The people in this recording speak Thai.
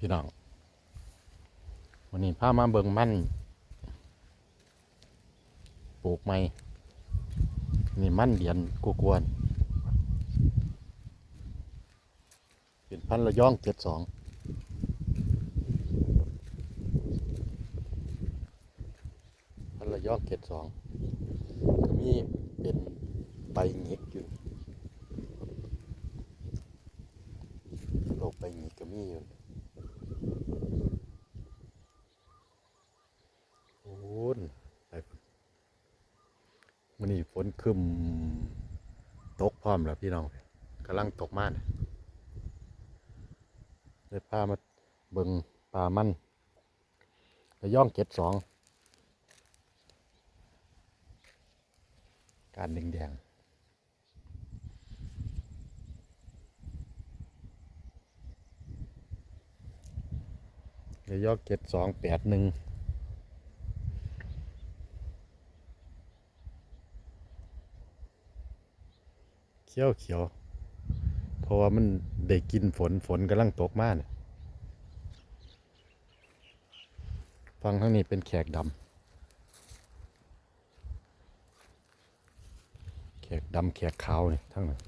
พี่น้อง วันนี้พามาเบิ่งมันปลูกไม้นี่มันเหรียญกูกวนเป็นพันระย่องเจ็ดสองพันระย่องเจ็ดสองก็มีเป็นใบหงิกอยู่โรคใบหงิกก็มีอยู่ โอ้นไป มันนี่ฝนคึมตกพร้อมแล้วพี่น้องกำลังตกมากเนี่ยได้พามาเบิงปลามันระย่องเก็ดสอง การแดงแดงๆระย่องเก็ดสองแปดหนึ่ง เขียวเขียวเพราะว่ามันได้กินฝนฝนกำลังตกมาเนี่ยฟังข้างนี้เป็นแขกดำแขกดำแขกขาวเนี่ยทั้งนั้น